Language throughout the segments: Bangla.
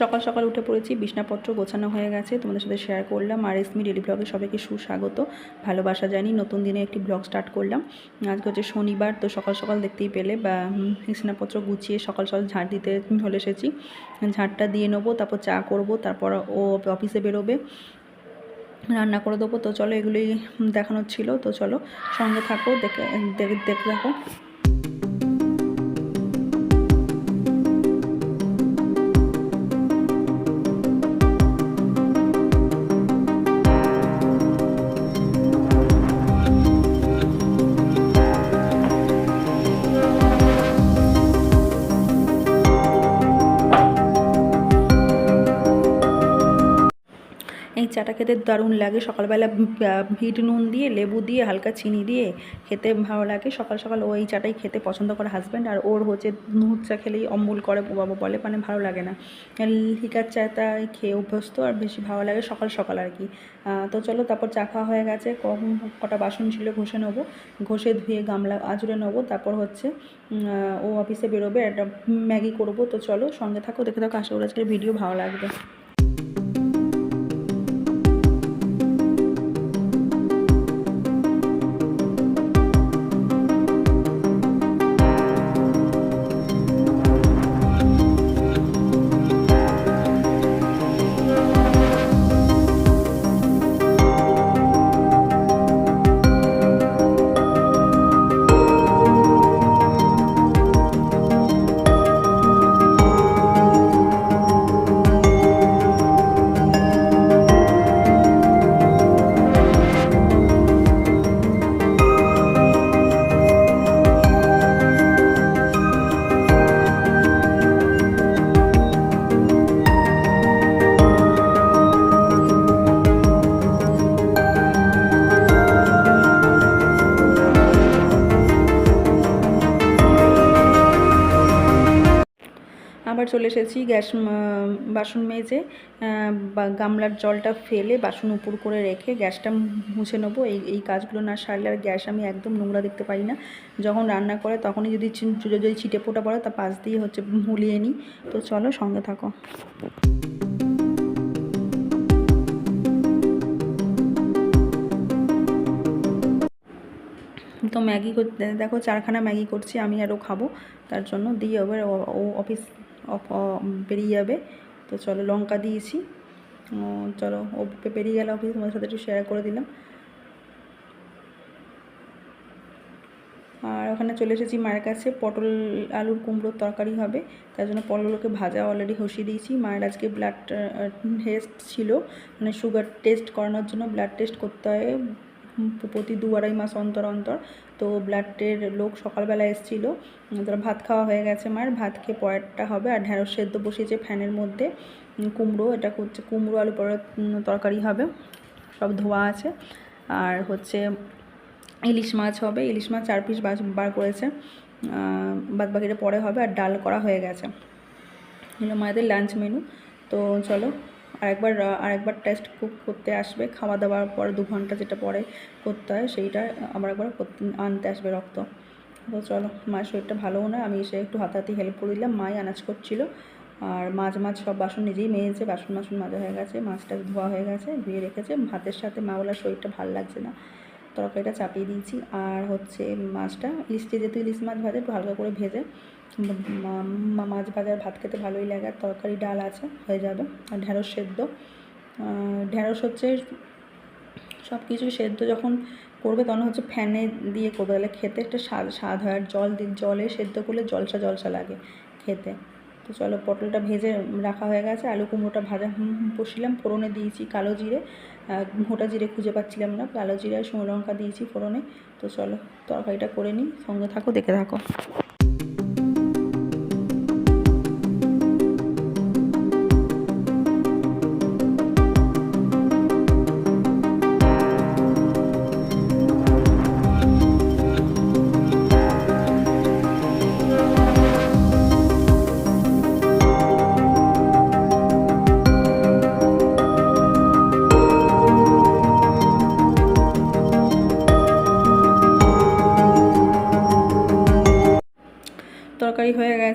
সকাল সকাল উঠে পড়েছি, বিছনাপত্র গোছানো হয়ে গেছে, তোমাদের সাথে শেয়ার করলাম। আর এসমি ডেলি ব্লগে সবাইকে সুস্বাগত। ভালোবাসা জানি, নতুন দিনে একটি ব্লগ স্টার্ট করলাম। আজকে হচ্ছে শনিবার, তো সকাল সকাল দেখতেই পেলে, বা বিছনাপত্র গুছিয়ে সকাল সকাল ঝাড় দিতে চলে এসেছি। ঝাড়টা দিয়ে নেব, তারপর চা করব, তারপর ও অফিসে বেরোবে। রান্না করে দেবো, তো চলো এগুলোই দেখানোর ছিল, তো চলো সঙ্গে থাকো দেখে দেখে থাকো। এই চাটা খেতে দারুণ লাগে। সকালবেলা বিট নুন দিয়ে, লেবু দিয়ে, হালকা চিনি দিয়ে খেতে ভালো লাগে। সকাল সকাল ও এই চাটাই খেতে পছন্দ করে হাজব্যান্ড আর ওর হচ্ছে দুধ চা খেলেই অম্বুল করে বাবা বলে মানে ভালো লাগে না। লিকার চাটা খেয়ে অভ্যস্ত, আর বেশি ভালো লাগে সকাল সকাল আর কি। তো চলো তারপর চা খাওয়া হয়ে গেছে। ক- কটা বাসন ছিল ঘষে নেব। ঘষে ধুয়ে গামলা আজুরে নেব। তারপর হচ্ছে ও অফিসে বেরোবে। একটা ম্যাগি করব। তো চলো সঙ্গে থাকো, দেখে থাকো। আশা করি আজকের ভিডিও ভালো লাগবে। চলে এসেছি, গ্যাস বাসন মেজে গামলার জলটা ফেলে বাসন উপর করে রেখে গ্যাসটা মুছে নেব। এই এই কাজগুলো না সারলে আর গ্যাস আমি একদম নোংরা দেখতে পাই না। যখন রান্না করে তখনই যদি যদি ছিটে ফোটা পড়ে তা পাশ দিয়ে হচ্ছে মুলিয়ে নিই। তো চলো সঙ্গে থাকো। তো ম্যাগি দেখো চারখানা ম্যাগি করছি, আমি আরও খাব। তার জন্য দিয়ে এবার ও- অফিস বেরিয়ে যাবে। তো চলো লঙ্কা দিয়েছি। চলো, ও বেরিয়ে গেলে অফিস তোমাদের সাথে একটু শেয়ার করে দিলাম। আর ওখানে চলে এসেছি মায়ের কাছে। পটল, আলুর কুমড়োর তরকারি হবে। তার জন্য পটলগুলোকে ভাজা অলরেডি বসিয়ে দিয়েছি। মায়ের আজকে ব্লাড টেস্ট ছিল। মানে সুগার টেস্ট করানোর জন্য ব্লাড টেস্ট করতে হয়। প্রতি দু আড়াই মাস অন্তর অন্তর। তো ব্লাডের লোক সকালবেলা এসেছিল। তারা ভাত খাওয়া হয়ে গেছে মায়ের। ভাত খেয়ে পরেরটা হবে। আর ঢ্যাঁড়স সেদ্ধ বসিয়েছে ফ্যানের মধ্যে। কুমড়ো, এটা হচ্ছে কুমড়ো, আলু পরের তরকারি হবে। সব ধোয়া আছে। আর হচ্ছে ইলিশ মাছ হবে। ইলিশ মাছ চার পিস বার করেছে। বাদ বাকিটা পরে হবে। আর ডাল করা হয়ে গেছে। এগুলো মায়েদের লাঞ্চ মেনু তো চলো আরেকবার আরেকবার টেস্ট করতে আসবে। খাওয়া দাওয়ার পর দু ঘণ্টা যেটা পরে করতে হয়, সেইটা আবার একবার আনতে আসবে রক্ত। তো চলো, মায়ের শরীরটা ভালোও না আমি এসে একটু হাতাহাতি হেল্প করে দিলাম। মাই আনাজ করছিল, আর মাছ মাছ সব বাসন নিজেই মেজেছে, বাসন বাসন মাজা হয়ে গেছে, মাছটা ধোয়া হয়ে গেছে, ধুয়ে রেখেছে। ভাতের সাথে মা বলার শরীরটা ভালো লাগছে না, তরকারিটা চাপিয়ে দিয়েছি। আর হচ্ছে মাছটা ইলিশটি যেহেতু ইলিশ মাছ ভাজে, একটু হালকা করে ভেজে মাছ ভাজার ভাত খেতে ভালোই লাগে, আর তরকারি ডাল আছে, হয়ে যাবে, আর ঢ্যাঁড়স সেদ্ধ। ঢ্যাঁড়স হচ্ছে সব কিছু সেদ্ধ, যখন করবে তখন হচ্ছে ফ্যানে দিয়ে করবে, তাহলে খেতে একটা স্বাদ স্বাদ হয়, আর জল জলে সেদ্ধ করলে জলসা জলসা লাগে খেতে। তো চলো, পটলটা ভেজে রাখা হয়ে গেছে, আলু কুমড়োটা ভাজা বসিলাম, ফোড়নে দিয়েছি কালো জিরে গোটা জিরে খুঁজে পাচ্ছিলাম না, কালো জিরে আর শুকনো লঙ্কা দিয়েছি ফোড়নে। তো চলো, তরকারিটা করে নিই, সঙ্গে থাকো, দেখে থাকো।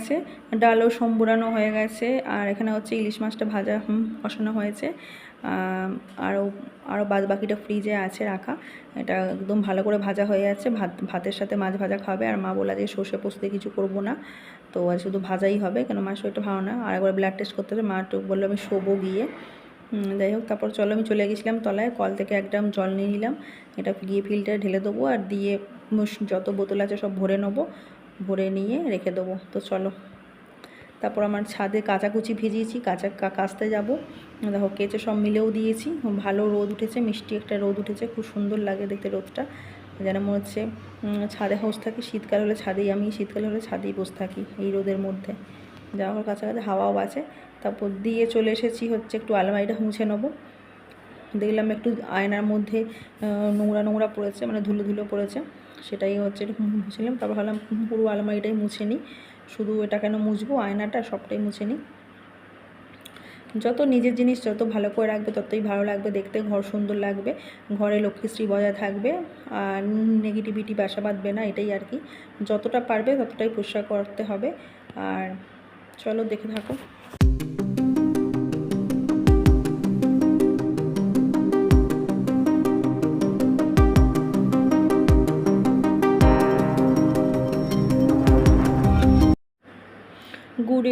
গেছে, ডালও সম্বুরানো হয়ে গেছে, আর এখানে হচ্ছে ইলিশ মাছটা ভাজা বসানো হয়েছে। আরও আরও বাদ বাকিটা ফ্রিজে আছে রাখা। এটা একদম ভালো করে ভাজা হয়ে যাচ্ছে। ভাত, ভাতের সাথে মাছ ভাজা খাবে। আর মা বলা যে সর্ষে পোস্তে কিছু করব না। তো আর শুধু ভাজাই হবে, কেন মার শরীরটা ভালো না। আর একবার ব্লাড টেস্ট করতে হবে। মা একটু বলল আমি শোবো গিয়ে। যাই হোক, তারপর চলো আমি চলে গেছিলাম তলায়। কল থেকে এক ড্রাম জল নিয়ে নিলাম। এটা গিয়ে ফিল্টারে ঢেলে দেবো। আর দিয়ে যত বোতল আছে সব ভরে নেব। ভরে নিয়ে রেখে দেবো। তো চলো। তারপর আমার ছাদে কাচাকুচি ভিজিয়েছি, কাঁচা কাচতে যাব। দেখো কেচে সব মিলেও দিয়েছি। ভালো রোদ উঠেছে, মিষ্টি একটা রোদ উঠেছে, খুব সুন্দর লাগে দেখতে রোদটা। যেন মনে হচ্ছে ছাদে হাউস থাকি, শীতকাল হলে ছাদেই আমি, শীতকাল হলে ছাদেই বসে থাকি এই রোদের মধ্যে। যাওয়া হোক, কাছাকাছি হাওয়াও আছে। তারপর দিয়ে চলে এসেছি হচ্ছে একটু আলমারিটা মুছে নেব। দেখলাম একটু আয়নার মধ্যে নোংরা নোংরা পড়েছে মানে ধুলো ধুলো পড়েছে। সেটাই হচ্ছে মুছলাম তারপর ভাবলাম পুরো আলমারিটাই মুছে নিই। শুধু এটা কেন মুছবো? আয়নাটা সবটাই মুছে নিই। যত নিজের জিনিস যত ভালো করে রাখবে, ততই ভালো লাগবে। দেখতে ঘর সুন্দর লাগবে। ঘরে লক্ষ্মীশ্রী বজায় থাকবে। আর নেগেটিভিটি বাসা বাঁধবে না, এটাই আর কি। যতটা পারবে ততটাই পরিষ্কার করতে হবে। আর চলো, দেখে থাকো।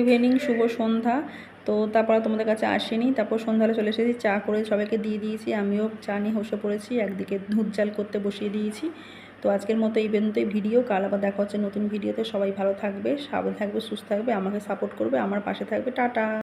ইভিনিং, শুভ সন্ধ্যা। তো তারপর তোমাদের কাছে আসেনি। তারপর সন্ধ্যাবেলা চলে এসেছি, চা করে সবাইকে দিয়ে দিয়েছি। আমিও চা নিয়ে হসে পড়েছি, একদিকে ধূপ জাল করতে বসিয়ে দিয়েছি। তো আজকের মতো এই ভিডিও। কাল আবার দেখা হচ্ছে নতুন ভিডিওতে। সবাই ভালো থাকবে, সাবধান থাকবে, সুস্থ থাকবে, আমাকে সাপোর্ট করবে, আমার পাশে থাকবে। টাটা!